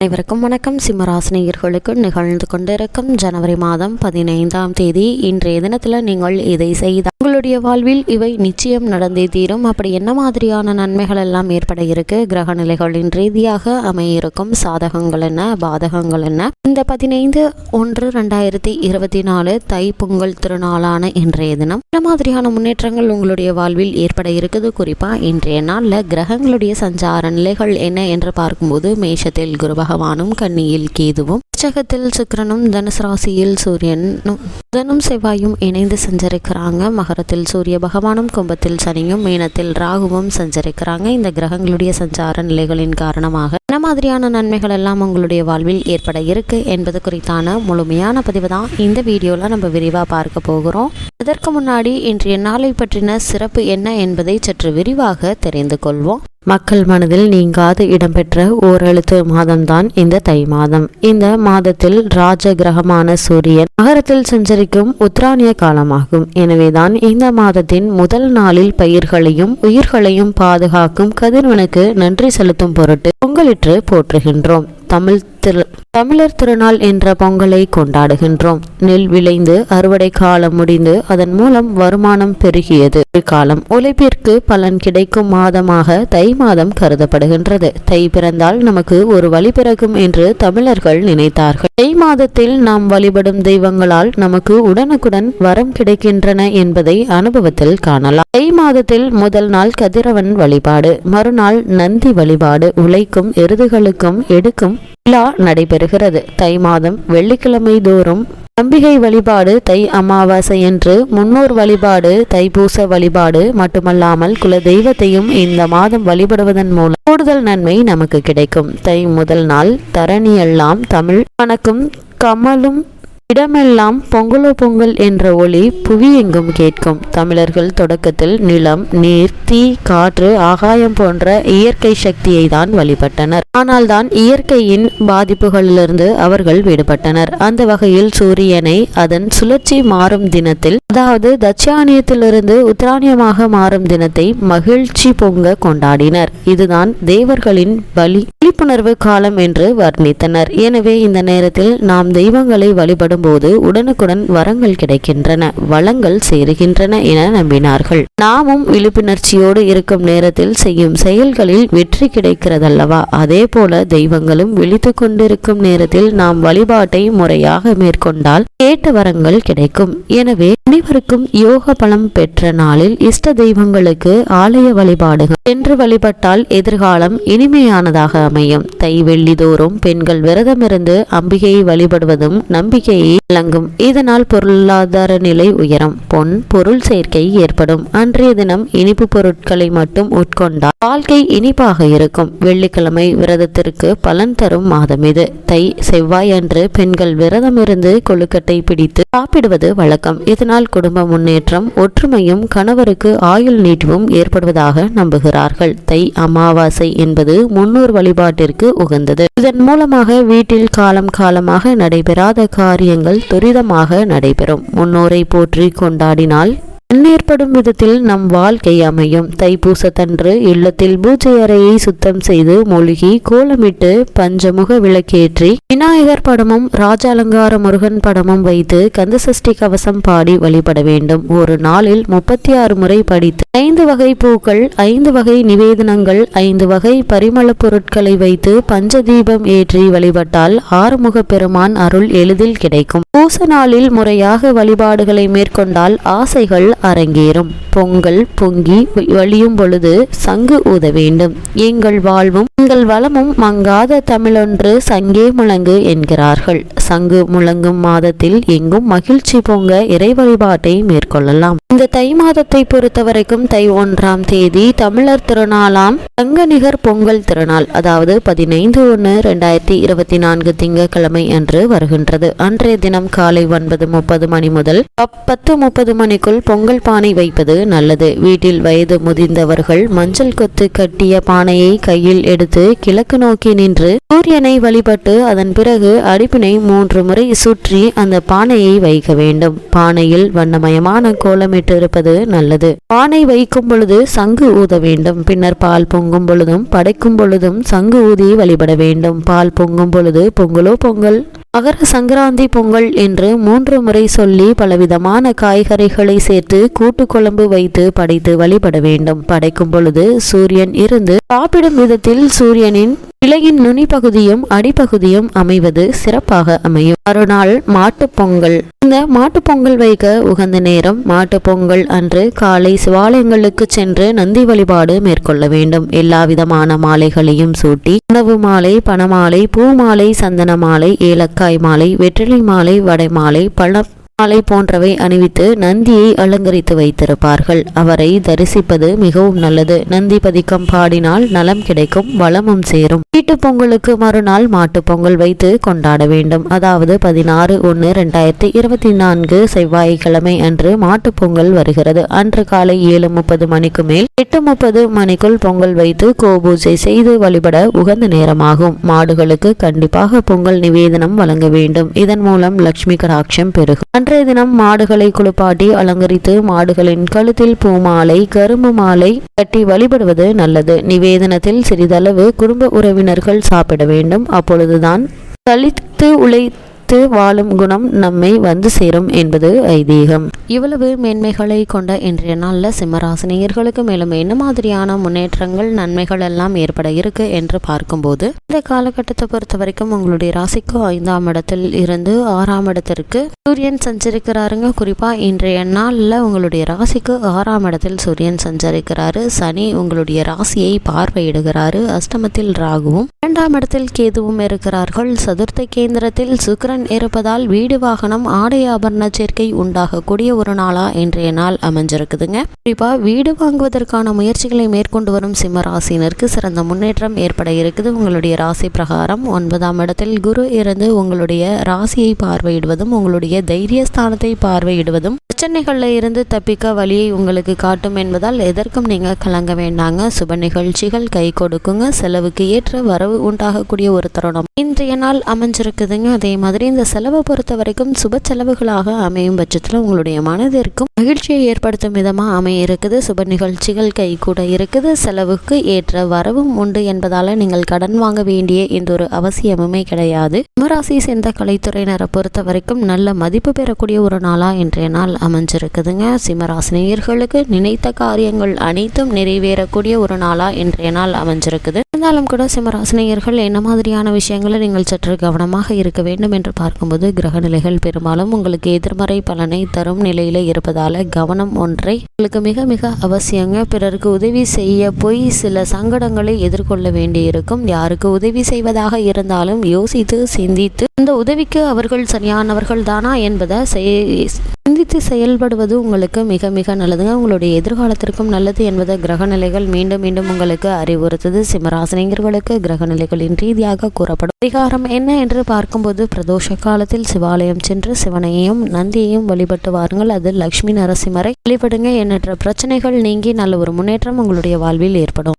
அனைவருக்கும் வணக்கம். சிம்மராசினியர்களுக்கு நிகழ்ந்து கொண்டிருக்கும் ஜனவரி மாதம் பதினைந்தாம் தேதி. இன்றைய தினத்தில் நீங்கள் இதை செய்தால் உங்களுடைய வாழ்வில் இவை நிச்சயம் நடந்தே தீரும். அப்படி என்ன மாதிரியான நன்மைகள் எல்லாம் ஏற்பட இருக்கு? கிரக நிலைகளின் ரீதியாக அமையிருக்கும் சாதகங்கள் என்ன? பாதகங்கள் என்ன? இந்த பதினைந்து ஒன்று ரெண்டாயிரத்தி இருபத்தி நாலு தை பொங்கல் திருநாளான இன்றைய தினம் என்ன மாதிரியான முன்னேற்றங்கள் உங்களுடைய வாழ்வில் ஏற்பட இருக்குது? குறிப்பா இன்றைய நாளில் கிரகங்களுடைய சஞ்சார நிலைகள் என்ன என்று பார்க்கும்போது மேஷத்தில் குருபா பகவானும் கன்னியில் கேதுவும் உச்சகத்தில் சுக்கிரனும் தனுசு ராசியில் சூரியனும் புதனும் செவ்வாயும் இணைந்து சஞ்சரிக்கிறாங்க. மகரத்தில் சூரிய பகவானும் கும்பத்தில் சனியும் மீனத்தில் ராகுவும் சஞ்சரிக்கிறாங்க. இந்த கிரகங்களுடைய சஞ்சார நிலைகளின் காரணமாக என்ன மாதிரியான நன்மைகள் எல்லாம் உங்களுடைய வாழ்வில் ஏற்பட இருக்கு என்பது குறித்தான முழுமையான பதிவு தான் இந்த வீடியோவில் நம்ம விரிவாக பார்க்க போகிறோம். அதற்கு முன்னாடி இன்றைய நாளை பற்றின சிறப்பு என்ன என்பதை சற்று விரிவாக தெரிந்து கொள்வோம். மக்கள் மனதில் நீங்காது இடம்பெற்ற ஓரெழுத்து மாதம்தான் இந்த தை மாதம். இந்த மாதத்தில் ராஜ கிரகமான சூரியன் நகரத்தில் சஞ்சரிக்கும் உத்ராணிய காலமாகும். எனவேதான் இந்த மாதத்தின் முதல் நாளில் பயிர்களையும் உயிர்களையும் பாதுகாக்கும் கதிர்வனுக்கு நன்றி செலுத்தும் பொருட்டு பொங்கலிற்று போற்றுகின்றோம். தமிழ் திரு தமிழர் திருநாள் என்ற பொங்கலை கொண்டாடுகின்றோம். நெல் விளைந்து அறுவடை காலம் முடிந்து அதன் மூலம் வருமானம் பெருகியது. காலம் உழைப்பிற்கு பலன் கிடைக்கும் மாதமாக தை மாதம் கருதப்படுகின்றது. தை பிறந்தால் நமக்கு ஒரு வழி பிறக்கும் என்று தமிழர்கள் நினைத்தார்கள். தை மாதத்தில் நாம் வழிபடும் தெய்வங்களால் நமக்கு உடனுக்குடன் வரம் கிடைக்கின்றன என்பதை அனுபவத்தில் காணலாம். தை மாதத்தில் முதல் நாள் கதிரவன் வழிபாடு மறுநாள் நந்தி வழிபாடு உழைக்கும் எருதுகளுக்கும் எடுக்கும் விழா நடைபெறுகிறது. தை மாதம் வெள்ளிக்கிழமை தோறும் அம்பிகை வழிபாடு தை அமாவாசை என்று முன்னோர் வழிபாடு தைப்பூச வழிபாடு மட்டுமல்லாமல் குல தெய்வத்தையும் இந்த மாதம் வழிபடுவதன் மூலம் கூடுதல் நன்மை நமக்கு கிடைக்கும். தை முதல் நாள் தரணியெல்லாம் தமிழ் வணக்கம். கமலும் இடமெல்லாம் பொங்கலோ பொங்கல் என்ற ஒளி புவி எங்கும் கேட்கும். தமிழர்கள் தொடக்கத்தில் நிலம் நீர் தீ காற்று ஆகாயம் போன்ற இயற்கை சக்தியை தான் வழிபட்டனர். ஆனால் தான் இயற்கையின் பாதிப்புகளிலிருந்து அவர்கள் விடுபட்டனர். அந்த வகையில் சூரியனை அதன் சுழற்சி மாறும் தினத்தில் அதாவது தட்சியானியத்திலிருந்து உத்தராணியமாக மாறும் தினத்தை மகிழ்ச்சி பொங்க கொண்டாடினர். இதுதான் தேவர்களின் பலி. விழிப்புணர்வு காலம் என்று வர்ணித்தனர். எனவே இந்த நேரத்தில் நாம் தெய்வங்களை வழிபடும் போது உடனுக்குடன் வரங்கள் கிடைக்கின்றன வளங்கள் சேருகின்றன என நம்பினார்கள். நாமும் விழிப்புணர்ச்சியோடு இருக்கும் நேரத்தில் செய்யும் செயல்களில் வெற்றி கிடைக்கிறதல்லவா? அதே போல தெய்வங்களும் விழித்து கொண்டிருக்கும் நேரத்தில் நாம் வழிபாட்டை முறையாக மேற்கொண்டால் கேட்ட வரங்கள் கிடைக்கும். எனவே அனைவருக்கும் யோக பலம் பெற்ற நாளில் இஷ்ட தெய்வங்களுக்கு ஆலய வழிபாடுகள் என்று வழிபட்டால் எதிர்காலம் இனிமையானதாக அமையும் தை வெள்ளி தோறும் பெண்கள் விரதமிருந்து அம்பிகையை வழிபடுவதும் நம்பிக்கையை வழங்கும். இதனால் பொருளாதார நிலை உயரும். பொன் பொருள் சேர்க்கை ஏற்படும். அன்றைய தினம் இனிப்பு பொருட்களை மட்டும் உட்கொண்டால் வாழ்க்கை இனிப்பாக இருக்கும். வெள்ளிக்கிழமை விரதத்திற்கு பலன் தரும் மாதம் இது. தை செவ்வாய் அன்று பெண்கள் விரதமிருந்து கொழுக்கட்டை பிடித்து சாப்பிடுவது வழக்கம். இதனால் குடும்ப முன்னேற்றம் ஒற்றுமையும் கணவருக்கு ஆயுள் நீட்டிவும் ஏற்படுவதாக நம்புகிறார்கள். தை அமாவாசை என்பது முன்னோர் வழிபாட்டிற்கு உகந்தது. இதன் மூலமாக வீட்டில் காலம் காலமாக நடைபெறாத காரியங்கள் துரிதமாக நடைபெறும். முன்னோரை போற்றி கொண்டாடினால் முன்னேற்படும் விதத்தில் நம் வாழ்க்கை அமையும். தைப்பூசத்தன்று இல்லத்தில் பூஜை அறையை சுத்தம் செய்து மூழ்கி கோலமிட்டு பஞ்சமுக விளக்கேற்றி விநாயகர் படமும் ராஜாலங்கார முருகன் படமும் வைத்து கந்தசஷ்டி கவசம் பாடி வழிபட வேண்டும். ஒரு நாளில் முப்பத்தி ஆறு முறை படித்து ஐந்து வகை பூக்கள் ஐந்து வகை நிவேதனங்கள் ஐந்து வகை பரிமள பொருட்களை வைத்து பஞ்சதீபம் ஏற்றி வழிபட்டால் ஆறுமுக பெருமான் அருள் எளிதில் கிடைக்கும். பூச நாளில் முறையாக வழிபாடுகளை மேற்கொண்டால் ஆசைகள் அரங்கேறும். பொங்கல் பொங்கி வழியும் பொழுது சங்கு ஊத வேண்டும். எங்கள் வாழ்வும் எங்கள் வளமும் மங்காத தமிழொன்று சங்கே முழங்கு என்கிறார்கள். சங்கு முழங்கும் மாதத்தில் எங்கும் மகிழ்ச்சி பொங்க இறை வழிபாட்டை மேற்கொள்ளலாம். இந்த தை மாதத்தை பொறுத்தவரைக்கும் தை ஒன்றாம் தேதி தமிழர் திருநாளாம் தங்க நிகர் பொங்கல் திருநாள் அதாவது பதினைந்து ஒன்று ரெண்டாயிரத்தி இருபத்தி நான்கு திங்கட்கிழமை அன்று வருகின்றது. அன்றைய தினம் காலை ஒன்பது முப்பது மணி முதல் பத்து முப்பது மணிக்குள் பொங்கல் பொங்கல் பானை வைப்பது நல்லது. வீட்டில் வயது முதிர்ந்தவர்கள் மஞ்சள் கொத்து கட்டிய பானையை கையில் எடுத்து கிழக்கு நோக்கி நின்று சூரியனை வழிபட்டு அதன் பிறகு அடுப்பினை மூன்று முறை சுற்றி அந்த பானையை வைக்க வேண்டும். பானையில் வண்ணமயமான கோலமிட்டு இருப்பது நல்லது. பானை வைக்கும் பொழுது சங்கு ஊத வேண்டும். பின்னர் பால் பொங்கும் பொழுதும் படைக்கும் பொழுதும் சங்கு ஊதி வழிபட வேண்டும். பால் பொங்கும் பொழுது பொங்கலோ பொங்கல் மகர சங்கராந்தி பொங்கல் என்று மூன்று முறை சொல்லி பலவிதமான காய்கறிகளை சேர்த்து கூட்டு குழம்பு வைத்து படைத்து வழிபட வேண்டும். படைக்கும் பொழுது சூரியன் இருந்து சாப்பிடும் விதத்தில் சூரியனின் இலையின் நுனிப்பகுதியும் அடிப்பகுதியும் அமைவது சிறப்பாக அமையும். மறுநாள் மாட்டுப்பொங்கல் இந்த மாட்டுப்பொங்கல் வைக்க உகந்த நேரம் மாட்டுப்பொங்கல் அன்று காலை சிவாலயங்களுக்கு சென்று நந்தி வழிபாடு மேற்கொள்ள வேண்டும். எல்லா விதமான மாலைகளையும் சூட்டி உணவு மாலை பணமாலை பூ மாலை சந்தன மாலை ஏலக்காய் மாலை வெற்றிலை மாலை வடை மாலை பழ மாலை போன்றவை அணிவித்து நந்தியை அலங்கரித்து வைத்திருப்பார்கள். அவரை தரிசிப்பது மிகவும் நல்லது. நந்தி பதிக்கம் பாடினால் நலம் கிடைக்கும் வளமும் சேரும். வீட்டுப் பொங்கலுக்கு மறுநாள் மாட்டுப் பொங்கல் வைத்து கொண்டாட வேண்டும். அதாவது பதினாறு ஒன்று ரெண்டாயிரத்தி இருபத்தி நான்கு செவ்வாய்க்கிழமை அன்று மாட்டுப் பொங்கல் வருகிறது. அன்று காலை ஏழு முப்பது மணிக்கு மேல் எட்டு முப்பது மணிக்குள் பொங்கல் வைத்து கோபூஜை செய்து வழிபட உகந்த நேரமாகும். மாடுகளுக்கு கண்டிப்பாக பொங்கல் நிவேதனம் வழங்க வேண்டும். இதன் மூலம் லட்சுமி கடாட்சம் பெருகும். அன்றைய தினம் மாடுகளை குளிப்பாட்டி அலங்கரித்து மாடுகளின் கழுத்தில் பூமாலை கரும்பு மாலை கட்டி வழிபடுவது நல்லது. நிவேதனத்தில் சிறிதளவு குடும்ப உறவினர்கள் சாப்பிட வேண்டும். அப்பொழுதுதான் தளித்து உழைத்து வாழும் குணம் நம்மை வந்து சேரும் என்பது ஐதீகம். இவ்வளவு மேன்மைகளை கொண்ட இன்றைய நாளில் சிம்மராசினியர்களுக்கு மேலும் என்ன மாதிரியான முன்னேற்றங்கள் நன்மைகள் எல்லாம் ஏற்பட இருக்கு என்று பார்க்கும்போது இந்த காலகட்டத்தை பொறுத்த வரைக்கும் உங்களுடைய ராசிக்கு ஐந்தாம் இடத்தில் இருந்து ஆறாம் இடத்திற்கு சூரியன் சஞ்சரிக்கிறாருங்க. குறிப்பா இன்றைய நாளில் உங்களுடைய ராசிக்கு ஆறாம் இடத்தில் சூரியன் சஞ்சரிக்கிறாரு. சனி உங்களுடைய ராசியை பார்வையிடுகிறாரு. அஷ்டமத்தில் ராகுவும் இரண்டாம் இடத்தில் கேதுவும் இருக்கிறார்கள். சதுர்த்த கேந்திரத்தில் சுக்கிரன் இருப்பதால் வீடு வாகனம் ஆடை ஆபரண சேர்க்கை உண்டாகக்கூடிய ஒரு நாளா இன்றைய நாள் அமைஞ்சிருக்குதுங்க. குறிப்பா வீடு வாங்குவதற்கான முயற்சிகளை மேற்கொண்டு வரும் சிம்ம ராசினருக்கு சிறந்த முன்னேற்றம் ஏற்பட இருக்குது. உங்களுடைய ராசி பிரகாரம் ஒன்பதாம் இடத்தில் குரு இருந்து உங்களுடைய ராசியை பார்வையிடுவதும் உங்களுடைய தைரிய ஸ்தானத்தை பார்வையிடுவதும் பிரச்சனைகளில் இருந்து தப்பிக்க வழியை உங்களுக்கு காட்டும் என்பதால் எதற்கும் நீங்க கலங்க வேண்டாங்க. சுப நிகழ்ச்சிகள் கை கொடுக்குங்க. செலவுக்கு ஏற்ற வரவு உண்டாகக்கூடிய ஒரு தருணம் இன்றைய நாள் அமைஞ்சிருக்குதுங்க. அதே மாதிரி இந்த செலவை பொறுத்த வரைக்கும் சுப செலவுகளாக அமையும் பட்சத்தில் உங்களுடைய மனதிற்கும் மகிழ்ச்சியை ஏற்படுத்தும் விதமாக அமைய இருக்குது. சுப நிகழ்ச்சிகள் கை கூட இருக்குது. செலவுக்கு ஏற்ற வரவும் உண்டு என்பதால் நீங்கள் கடன் வாங்க வேண்டிய இந்த ஒரு அவசியமுமே கிடையாது. கும்பராசி சேர்ந்த கலைத்துறையினரை பொறுத்த வரைக்கும் நல்ல மதிப்பு பெறக்கூடிய ஒரு நாளா இன்றைய நாள் அமைஞ்சிருக்குதுங்க. சிம்மராசினியர்களுக்கு நினைத்த காரியங்கள் அனைத்தும் நிறைவேறக்கூடிய ஒரு நாளா இன்றைய நாள் அமைஞ்சிருக்குது. இருந்தாலும் கூட சிம்மராசினியர்கள் என்ன மாதிரியான விஷயங்களை நீங்கள் சற்று கவனமாக இருக்க வேண்டும் என்று பார்க்கும்போது கிரகநிலைகள் பெரும்பாலும் உங்களுக்கு எதிர்மறை பலனை தரும் நிலையில இருப்பதால கவனம் ஒன்றை உங்களுக்கு மிக மிக அவசியங்க. பிறருக்கு உதவி செய்ய போய் சில சங்கடங்களை எதிர்கொள்ள வேண்டியிருக்கும். யாருக்கு உதவி செய்வதாக இருந்தாலும் யோசித்து சிந்தித்து அந்த உதவிக்கு அவர்கள் சரியானவர்கள் தானா என்பதை சிந்தித்து செயல்படுவது உங்களுக்கு மிக மிக நல்லதுங்க. உங்களுடைய எதிர்காலத்திற்கும் நல்லது என்பதை கிரகநிலைகள் மீண்டும் மீண்டும் உங்களுக்கு அறிவுறுத்தது. சிம்மராசினியர்களுக்கு கிரகநிலைகளின் ரீதியாக கூறப்படும் பரிகாரம் என்ன என்று பார்க்கும்போது பிரதோஷ காலத்தில் சிவாலயம் சென்று சிவனையும் நந்தியையும் வழிபட்டு வாருங்கள். அது லக்ஷ்மி நரசிம்மரை வழிபடுங்க. எண்ணற்ற பிரச்சனைகள் நீங்கி நல்ல ஒரு முன்னேற்றம் உங்களுடைய வாழ்வில் ஏற்படும்.